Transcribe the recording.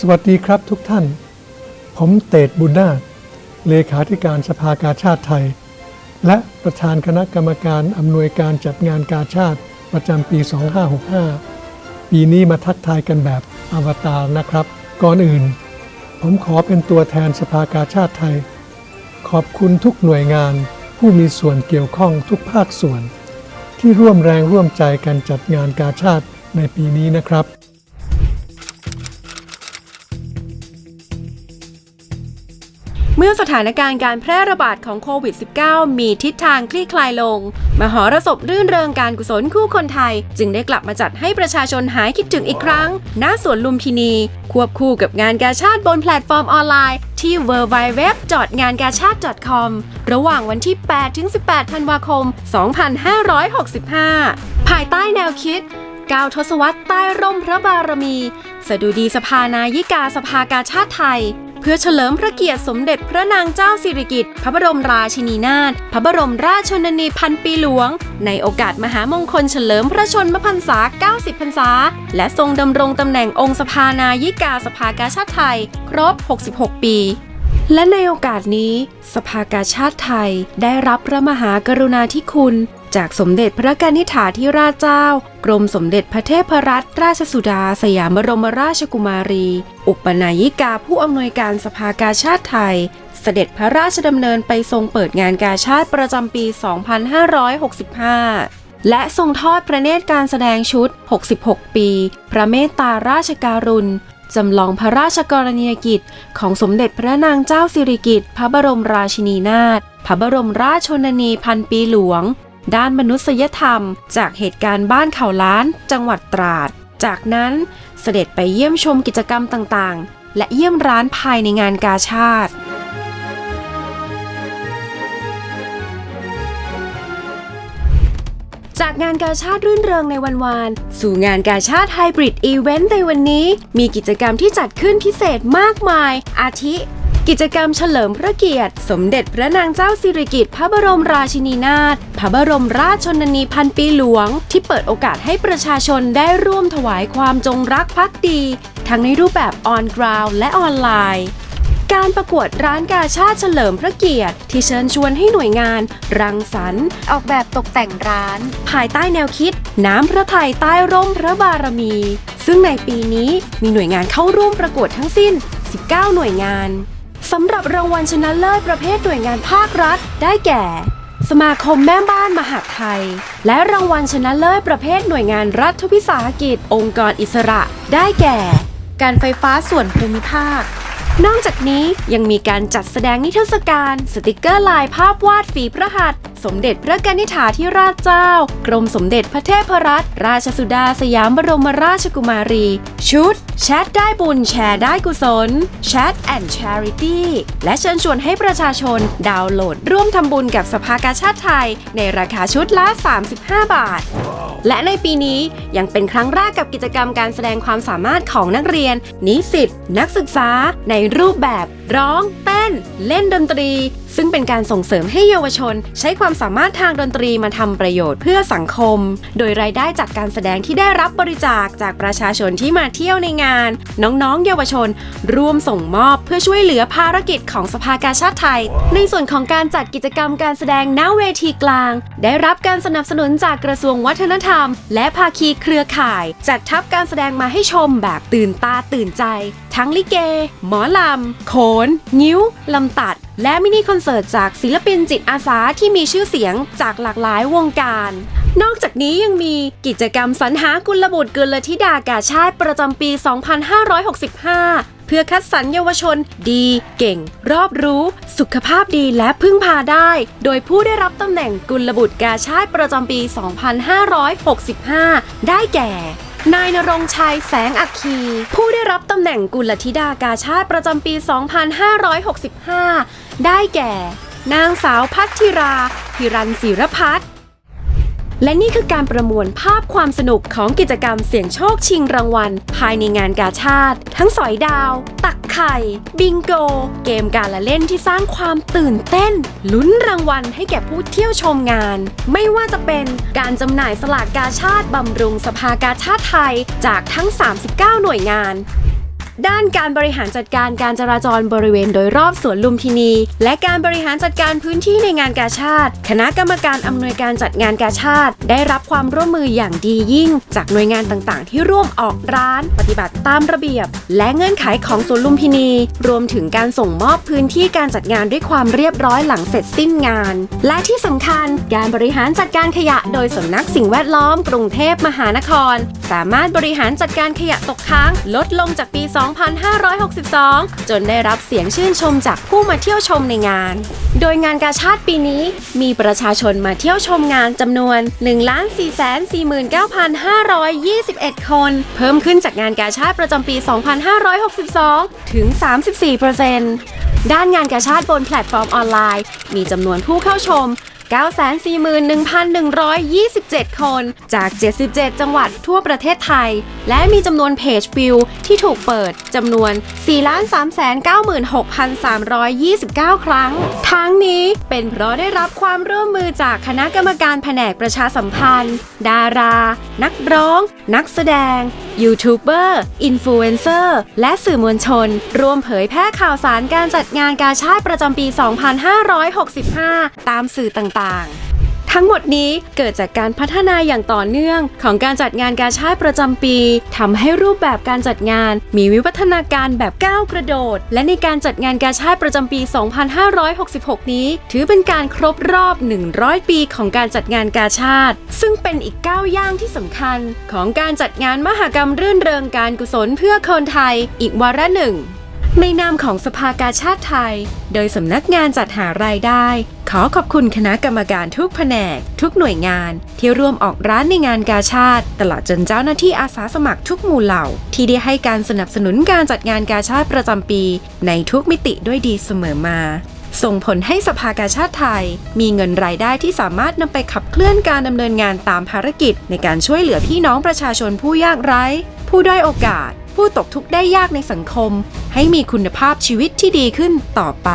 สวัสดีครับทุกท่าน ผมเตดบุญนาเลขาธิการสภากาชาติไทย และประธานคณะกรรมการอำนวยการจัดงานกาชาติประจำปี 2565 ปีนี้มาทักทายกันแบบอวตารนะครับ ก่อนอื่น ผมขอเป็นตัวแทนสภากาชาติไทย ขอบคุณทุกหน่วยงาน ผู้มีส่วนเกี่ยวข้องทุกภาคส่วน ที่ร่วมแรงร่วมใจกันจัดงานกาชาติในปีนี้นะครับ เมื่อสถานการณ์การแพร่ระบาดของโควิด -19 มีทิศทางคลี่คลายลง มหรสพรื่นเริงการกุศลคู่คนไทย จึงได้กลับมาจัดให้ประชาชนหายคิดถึงอีกครั้ง ณ สวนลุมพินี ควบคู่กับงานกาชาติบนแพลตฟอร์มออนไลน์ที่ w w w งานกาชาติ .com ระหว่างวันที่ 8 ถึง 18 ธันวาคม 2565 ภายใต้แนวคิดก้าวทศวรรษใต้ร่มพระบารมี สดุดีสภานายิกาสภากาชาติไทย พื่อเฉลิมพระเกียรติสมเด็จพระนางเจ้าสิริกิติ์พระบรมราชินีนาถพระบรมราชชนนีพันปีหลวง ในโอกาสมหามงคลเฉลิมพระชนมพรรษา 90 พรรษา และทรงดำรงตำแหน่งองค์สภานายิกาสภากาชาติไทย ครบ 66 ปีและในโอกาสนี้ สภากาชาติไทยได้รับพระมหากรุณาธิคุณ จากสมเด็จพระกนิษฐาธิราชเจ้า กรมสมเด็จพระเทพรัตนราชสุดา สยามบรมราชกุมารี อุปนายิกาผู้อำนวยการสภากาชาติไทย เสด็จพระราชดำเนินไปทรงเปิดงานกาชาติประจำปี 2565และทรงทอดพระเนตรการแสดงชุด 66 ปี พระเมตตาราชการุณ จำลองพระราชกรณียกิจ ของสมเด็จพระนางเจ้าสิริกิติ์พระบรมราชินีนาถ พระบรมราชชนนีพันปีหลวง ด้านมนุษยธรรม จากเหตุการณ์บ้านเขาล้าน จังหวัดตราด จากนั้นเสด็จไปเยี่ยมชมกิจกรรมต่างๆ และเยี่ยมร้านภายในงานกาชาติจากงานกาชาติรื่นเริงในวันวาน สู่งานกาชาติไฮบริดอีเวนต์ในวันนี้ มีกิจกรรมที่จัดขึ้นพิเศษมากมาย อาทิ กิจกรรมเฉลิมพระเกียรติ สมเด็จพระนางเจ้าสิริกิติ์พระบรมราชินีนาถพระบรมราชชนนีพันปีหลวง ที่เปิดโอกาสให้ประชาชนได้ร่วมถวายความจงรักภักดี ทั้งในรูปแบบออนกราวและออนไลน์การประกวดร้านกาชาติเฉลิมพระเกียรติ ที่เชิญชวนให้หน่วยงาน รังสรรค์ ออกแบบตกแต่งร้าน ภายใต้แนวคิด น้ำพระทัยใต้ร่มพระบารมี ซึ่งในปีนี้มีหน่วยงานเข้าร่วมประกวดทั้งสิ้น 19 หน่วยงาน สำหรับรางวัลชนะเลิศประเภทหน่วยงานภาครัฐ ได้แก่ สมาคมแม่บ้านมหาไทย และรางวัลชนะเลิศประเภทหน่วยงานรัฐวิสาหกิจ องค์กรอิสระ ได้แก่ การไฟฟ้าส่วนภูมิภาคนอกจากนี้ยังมีการจัดแสดงนิทรรศการ สติกเกอร์ลายภาพวาดฝีพระหัตถ์ สมเด็จพระกนิษฐาธิราชเจ้า กรมสมเด็จพระเทพรัตนราชสุดาสยามบรมราชกุมารี ชุด แชทได้บุญแชร์ได้กุศล Chat and Charity และเชิญชวนให้ประชาชนดาวน์โหลด ร่วมทำบุญกับสภากาชาติไทย ในราคาชุดละ 35 บาท และในปีนี้ยังเป็นครั้งแรกกับกิจกรรมการแสดงความสามารถของนักเรียน นิสิตนักศึกษา ในรูปแบบ ร้อง เต้น เล่นดนตรี ซึ่งเป็นการส่งเสริมให้เยาวชน ใช้ความสามารถทางดนตรีมาทำประโยชน์เพื่อสังคม โดยรายได้จากการแสดงที่ได้รับบริจาคจากประชาชนที่มาเที่ยวในงาน น้องๆ เยาวชน ร่วมส่งมอบเพื่อช่วยเหลือภารกิจของสภากาชาติไทย ในส่วนของการจัดกิจกรรมการแสดงณเวทีกลาง ได้รับการสนับสนุนจากกระทรวงวัฒนธรรม และภาคีเครือข่าย จัดทัพการแสดงมาให้ชมแบบตื่นตาตื่นใจ ทั้งลิเก หมอลำ โขน นิ้ว ลำตัดและมินิคอนเสิร์ตจากศิลปินจิตอาสาที่มีชื่อเสียงจากหลากหลายวงการ นอกจากนี้ยังมีกิจกรรมสรรหากุลบุตรกุลธิดากาชาติประจำปี 2565 เพื่อคัดสรรเยาวชน ดี เก่ง รอบรู้ สุขภาพดีและพึ่งพาได้ โดยผู้ได้รับตำแหน่งกุลบุตรกาชาติประจำปี 2565 ได้แก่ นายนรงชัยแสงอัคคี ผู้ได้รับตำแหน่งกุลธิดากาชาติประจำปี 2565 ได้แก่ นางสาวพัทธิรา พิรันศิรพัฒน์ และนี่คือการประมวลภาพความสนุกของกิจกรรมเสี่ยงโชคชิงรางวัล ภายในงานกาชาติ ทั้งสอยดาว ตักไข่ บิงโก เกมการละเล่นที่สร้างความตื่นเต้น ลุ้นรางวัลให้แก่ผู้เที่ยวชมงาน ไม่ว่าจะเป็นการจำหน่ายสลากกาชาติบำรุงสภากาชาติไทยจากทั้ง 39 หน่วยงาน ด้านการบริหารจัดการการจราจรบริเวณโดยรอบสวนลุมพินี และการบริหารจัดการพื้นที่ในงานกาชาติ คณะกรรมการอำนวยการจัดงานกาชาติ ได้รับความร่วมมืออย่างดียิ่ง จากหน่วยงานต่างๆ ที่ร่วมออกร้าน ปฏิบัติตามระเบียบ และเงื่อนไขของสวนลุมพินี รวมถึงการส่งมอบพื้นที่การจัดงานด้วยความเรียบร้อยหลังเสร็จสิ้นงาน และที่สำคัญการบริหารจัดการขยะโดยสำนักสิ่งแวดล้อม กรุงเทพมหานคร สามารถบริหารจัดการขยะตกค้างลดลงจากปี2562 จนได้รับเสียงชื่นชมจากผู้มาเที่ยวชมในงาน โดยงานกาชาติปีนี้มีประชาชนมาเที่ยวชมงานจำนวน 1,449,521 คน เพิ่มขึ้นจากงานกาชาติประจำปี 2562 ถึง 34%ด้านงานกาชาติบนแพลตฟอร์มออนไลน์ มีจำนวนผู้เข้าชม 941,127 คน จาก 77 จังหวัดทั่วประเทศไทย และมีจำนวนเพจวิวที่ถูกเปิดจำนวน 4,396,329 ครั้ง ทั้งนี้เป็นเพราะได้รับความร่วมมือจากคณะกรรมการแผนกประชาสัมพันธ์ ดารา นักร้อง นักแสดง ยูทูบเบอร์ อินฟลูเอนเซอร์ และสื่อมวลชน รวมเผยแพร่ข่าวสารการจัดงานกาชาติประจำปี 2565 ตามสื่อต่างๆ ทั้งหมดนี้เกิดจากการพัฒนาอย่างต่อเนื่องของการจัดงานกาชาติประจำปีทำให้รูปแบบการจัดงานมีวิวัฒนาการแบบก้าวกระโดด และในการจัดงานกาชาติประจำปี 2566 นี้ ถือเป็นการครบรอบ 100 ปีของการจัดงานกาชาติ ซึ่งเป็นอีกก้าวย่างที่สำคัญ ของการจัดงานมหกรรมรื่นเริงการกุศลเพื่อคนไทย อีกวาระหนึ่ง ในนามของสภากาชาติไทย โดยสำนักงานจัดหารายได้ ขอขอบคุณคณะกรรมการทุกแผนก ทุกหน่วยงาน ที่ร่วมออกร้านในงานกาชาติ ตลอดจนเจ้าหน้าที่อาสาสมัครทุกหมู่เหล่า ที่ได้ให้การสนับสนุนการจัดงานกาชาติประจำปี ในทุกมิติด้วยดีเสมอมา ส่งผลให้สภากาชาติไทย มีเงินรายได้ที่สามารถนำไปขับเคลื่อนการดำเนินงานตามภารกิจ ในการช่วยเหลือพี่น้องประชาชนผู้ยากไร้ ผู้ด้อยโอกาส ผู้ตกทุกข์ได้ยากในสังคม ให้มีคุณภาพชีวิตที่ดีขึ้นต่อไป